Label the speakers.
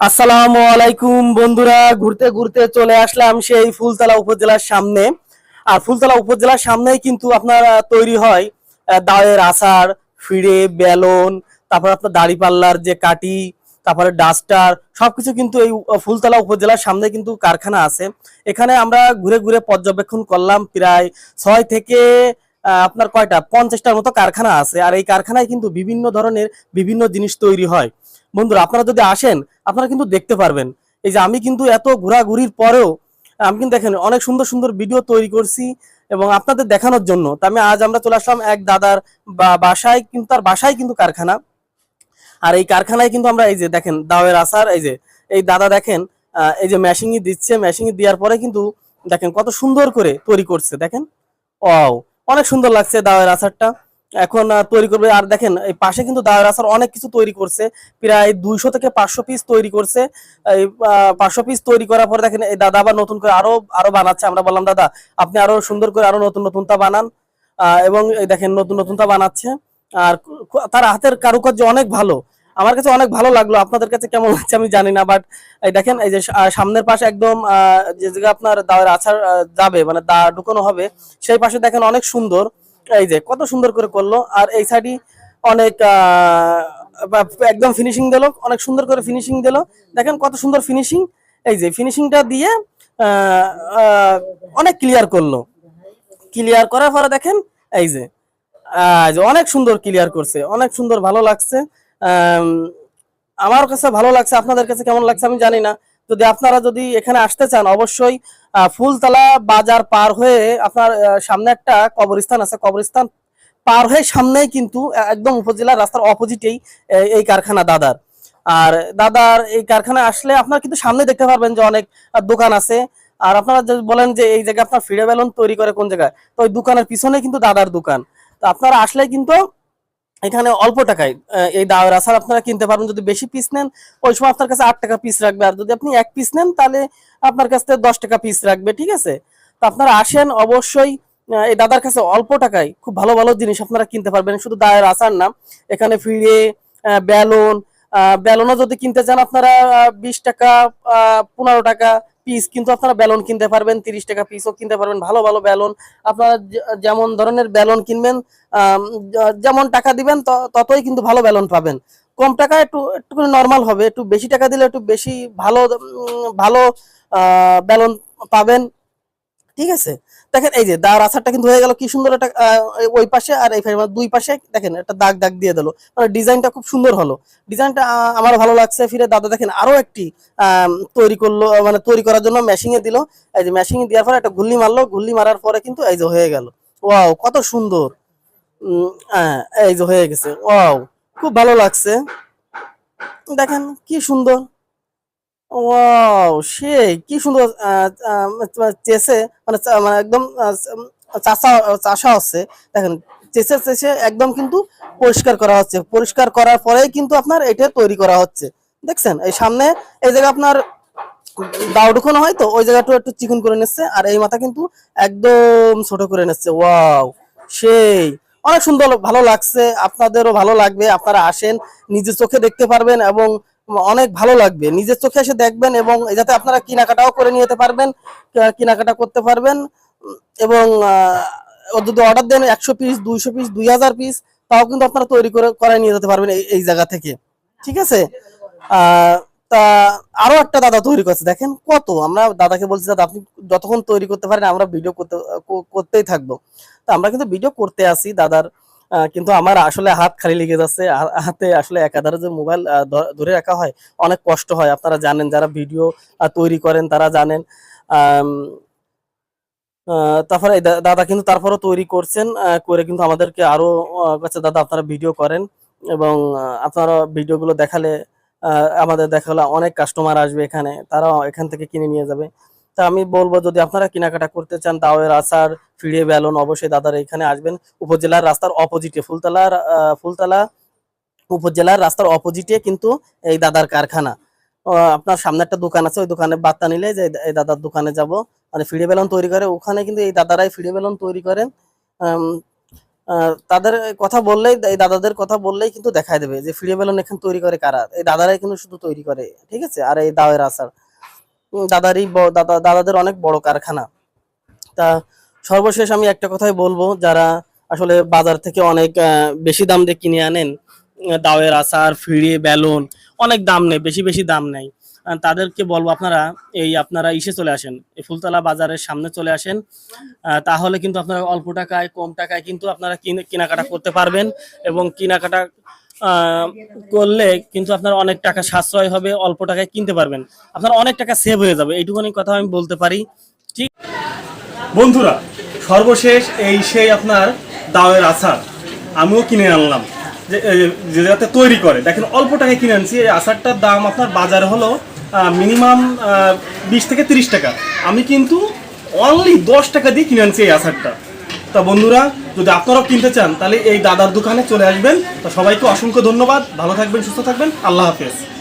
Speaker 1: আসসালামু আলাইকুম বন্ধুরা ঘুরতে ঘুরতে চলে আসলাম সেই ফুলতলা উপজেলার সামনে। আর ফুলতলা উপজেলার সামনেই কিন্তু আপনার তৈরি হয় আহ, দাওয়ের আচার ফিরে বেলন তারপর আপনার দাড়িপাল্লার যে কাটি তারপরে ডাস্টার সবকিছু কিন্তু এই ফুলতলা উপজেলার সামনে কিন্তু কারখানা আছে। এখানে আমরা ঘুরে ঘুরে পর্যবেক্ষণ করলাম প্রায় ছয় থেকে আপনার কয়টা? পঞ্চাশটার মতো কারখানা আছে। আর এই কারখানায় কিন্তু বিভিন্ন ধরনের বিভিন্ন জিনিস তৈরি হয়। বন্ধুরা, আপনারা যদি আসেন, আপনারা কিন্তু দেখতে পারবেন। এই যে আমি কিন্তু এত ঘোরাঘুরির পরেও, আমি কিন্তু দেখেন, অনেক সুন্দর সুন্দর ভিডিও তৈরি করছি এবং আপনাদের দেখানোর জন্য। তা আমি আজ আমরা চলে আসলাম এক দাদার বা- বাসায়, কিন্তু তার বাসায় কিন্তু কারখানা। আর এই কারখানায় কিন্তু আমরা এই যে দেখেন, দাওয়ের আসার, এই যে, এই দাদা দেখেন এই যে মেশিংই দিচ্ছে মেশিংই দেওয়ার পরে কিন্তু দেখেন কত সুন্দর করে তৈরি করছে, দেখেন। ও অনেক সুন্দর লাগছে দাওয়ের আচারটা এখন তৈরি করবে। আর দেখেন, এই পাশে কিন্তু দাওয়ের আচার অনেক কিছু তৈরি করছে। প্রায় দুইশো থেকে পাঁচশো পিস তৈরি করছে। এই পাঁচশো পিস তৈরি করার পরে দেখেন, এই দাদা আবার নতুন করে আরও আরও বানাচ্ছে। আমরা বললাম, দাদা, আপনি আরও সুন্দর করে আরও নতুন নতুনটা বানান। এবং এই দেখেন, নতুন নতুনটা বানাচ্ছে। আর তার হাতের কারুকার্য অনেক ভালো। আমার কাছে অনেক ভালো লাগল। আপনাদের কাছে কেমন লাগছে আমি জানি না বাট এই দেখেন, এই যে সামনের পাশে একদম যে জায়গা আপনার দাওয়ের আচার যাবে মানে দা ঢুকানো হবে, সেই পাশে দেখেন অনেক সুন্দর। এই যে কত সুন্দর করে করল, আর এই সাইডই অনেক একদম ফিনিশিং দিল, অনেক সুন্দর করে ফিনিশিং দিল। দেখেন কত সুন্দর ফিনিশিং এই যে ফিনিশিংটা দিয়ে অনেক ক্লিয়ার করল। ক্লিয়ার করার পরে দেখেন, এই যে অনেক সুন্দর ক্লিয়ার করছে, অনেক সুন্দর ভালো লাগছে। আমার কাছে ভালো লাগছে, আপনাদের কাছে কেমন লাগছে আমি জানি না। যদি আপনারা যদি এখানে আসতে চান, অবশ্যই ফুলতলা বাজার পার হয়ে আপনার সামনে একটা কবরস্থান আছে। কবরস্থান পার হয়ে সামনেই কিন্তু একদম উপজেলার রাস্তার অপোজিটেই এই কারখানা দাদার। আর দাদার এই কারখানা আসলে আপনারা কিন্তু সামনে দেখতে পারবেন যে অনেক দোকান আছে। আর আপনারা যদি বলেন যে এই জায়গায় আপনার ফিরে বেলুন তৈরি করে কোন জায়গায়, তো ওই দোকানের পিছনে কিন্তু দাদার দোকান। তো আপনারা আসলে কিন্তু এখানে অল্প টাকায় এই দাওয়ার আচার আপনারা কিনতে পারবেন। যদি বেশি পিস নেন, ওই সময় আপনার কাছে আট টাকা পিস রাখবে। আর যদি আপনি এক পিস নেন, তাহলে আপনার কাছ থেকে দশ টাকা পিস রাখবে, ঠিক আছে? তো আপনারা আসেন, অবশ্যই এই দাদার কাছে অল্প টাকায় খুব ভালো ভালো জিনিস আপনারা কিনতে পারবেন। শুধু দায়ের আসার না, এখানে ফিরে বেলুন বেলুনও যদি কিনতে চান, আপনারা বিশ টাকা পনেরো টাকা পিস কিন্তু আপনারা বেলুন কিনতে পারবেন, তিরিশ টাকা পিসও কিনতে পারবেন, ভালো ভালো বেলুন। আপনারা যেমন ধরনের বেলুন কিনবেন যেমন টাকা দিবেন ততই কিন্তু ভালো বেলুন পাবেন। কম টাকা একটু একটু নর্মাল হবে, একটু বেশি টাকা দিলে একটু বেশি ভালো ভালো বেলুন পাবেন। ঠিক আছে? দেখেন এই যে দাঁড় আচারটা কিন্তু হয়ে গেল কি সুন্দর একটা ওই পাশে আর এই পাশে দুই পাশে দেখেন একটা দাগ দাগ দিয়ে দিল। মানে ডিজাইনটা খুব সুন্দর হলো। ডিজাইনটা আমার ভালো লাগছে ফিরে। দাদা দেখেন আরও একটি তৈরি করল মানে তৈরি করার জন্য মেশিং এ দিল। এই যে মেশিং এ দেওয়ার পরে একটা গুল্লি মারলো। গুল্লি মারার পরে কিন্তু এই যে হয়ে গেল। ওয়াও কত সুন্দর। হ্যাঁ, এই যে হয়ে গেছে। ওয়াও খুব ভালো লাগছে। দেখেন কি সুন্দর। ওয়াও সে কি সুন্দর চেসে মানে মানে একদম চাষা চাষা হচ্ছে দেখেন, চেসে চেসে একদম কিন্তু পরিষ্কার করা হচ্ছে, পরিষ্কার করার পরেই কিন্তু আপনার এটা তৈরি করা হচ্ছে, দেখছেন, এই সামনে, এই জায়গা আপনার দাও ঢুকানো হয় তো, ওই জায়গাটা একটু চিকন করে নিচ্ছে, আর এই মাথা কিন্তু একদম ছোট করে নিচ্ছে ওয়াও সেই, অনেক সুন্দর, ভালো লাগছে, আপনাদেরও ভালো লাগবে, আপনারা আসেন, নিজের চোখে দেখতে পারবেন, এবং অনেক ভালো লাগবে। নিজের চোখে এসে দেখবেন এবং যাতে আপনারা কেনাকাটাও করে নিয়ে যেতে পারবেন কেনাকাটা করতে পারবেন। এবং যদি অর্ডার দেন একশো পিস দুইশো পিস দুই হাজার পিস তাও কিন্তু আপনারা তৈরি করে করে নিয়ে যেতে পারবেন এই- জায়গা থেকে। ঠিক আছে? তা আরও একটা দাদা তৈরি করছে, দেখেন কত। আমরা দাদাকে বলছি, দাদা, আপনি যতক্ষণ তৈরি করতে পারেন, আমরা ভিডিও করতে করতেই থাকব। তো আমরা কিন্তু ভিডিও করতে আসি দাদার কিন্তু আমার আসলে হাত খালি লেগে যাচ্ছে। হাতে আসলে একাধারে যে মোবাইল ধরে রাখা হয় অনেক কষ্ট হয়। আপনারা জানেন যারা ভিডিও তৈরি করেন তারা জানেন। তারপরে দাদা কিন্তু তারপরও তৈরি করছেন করে কিন্তু আমাদেরকে আরও আহ, কাছে দাদা আপনারা ভিডিও করেন এবং আপনারা ভিডিওগুলো দেখালে আমাদের দেখালে অনেক কাস্টমার আসবে এখানে। তারাও এখান থেকে কিনে নিয়ে যাবে। তা আমি বলব যদি আপনারা কেনাকাটা করতে চান দাওয়ের আচার ফিরে বেলুন অবশ্যই দাদার এখানে আসবেন। উপজেলার রাস্তার অপোজিটে ফুলতলার আহ, ফুলতলা উপজেলার রাস্তার অপোজিটে কিন্তু এই দাদার কারখানা। আপনার সামনে একটা দোকান আছে ওই দোকানে বার্তা নিলে যে এই দাদার দোকানে যাব। মানে ফিরে বেলুন তৈরি করে ওখানে কিন্তু এই দাদারাই ফিরে বেলুন তৈরি করেন তাদের কথা বললেই এই দাদাদের কথা বললেই কিন্তু দেখাই দেবে যে ফিরে বেলুন এখানে তৈরি করে কারা। এই দাদারাই কিন্তু শুধু তৈরি করে ঠিক আছে? আর এই দাওয়ের উম, দাদারই দাদা, দাদাদের অনেক বড় কারখানা। তা সর্বশেষ আমি একটা কথাই বলব, যারা আসলে বাজার থেকে অনেক বেশি দাম দিয়ে কিনে আনেন, দাওয়ের আচার ফিরে বেলুন, অনেক দাম নেই বেশি বেশি দাম নেই তাদেরকে বলব আপনারা, এই আপনারা ইসে চলে আসেন, এই ফুলতলা বাজারের সামনে চলে আসেন। তাহলে কিন্তু আপনারা অল্প টাকায়, কম টাকায় কিন্তু আপনারা কিনে- কেনাকাটা করতে পারবেন এবং কেনাকাটা করলে কিন্তু আপনার অনেক টাকা সাশ্রয় হবে, অল্প টাকায় কিনতে পারবেন। আপনার অনেক টাকা সেভ হয়ে যাবে, এইটুকুনি কথা আমি বলতে পারি। ঠিক? বন্ধুরা, সর্বশেষ এই সেই আপনার দাওয়ের আচার আমিও কিনে আনলাম। যে যাতে তৈরি করে। দেখেন, অল্প টাকায় কিনে আনছি। এই আচারটার দাম আপনার বাজারে হলো মিনিমাম বিশ থেকে তিরিশ টাকা। আমি কিন্তু অনলি দশ টাকা দিয়ে কিনে আনছি এই আচারটা। তা বন্ধুরা, যদি আপনারাও কিনতে চান, তাহলে এই দাদার দোকানে চলে আসবেন। তা সবাইকে অসংখ্য ধন্যবাদ। ভালো থাকবেন, সুস্থ থাকবেন। আল্লাহ হাফেজ।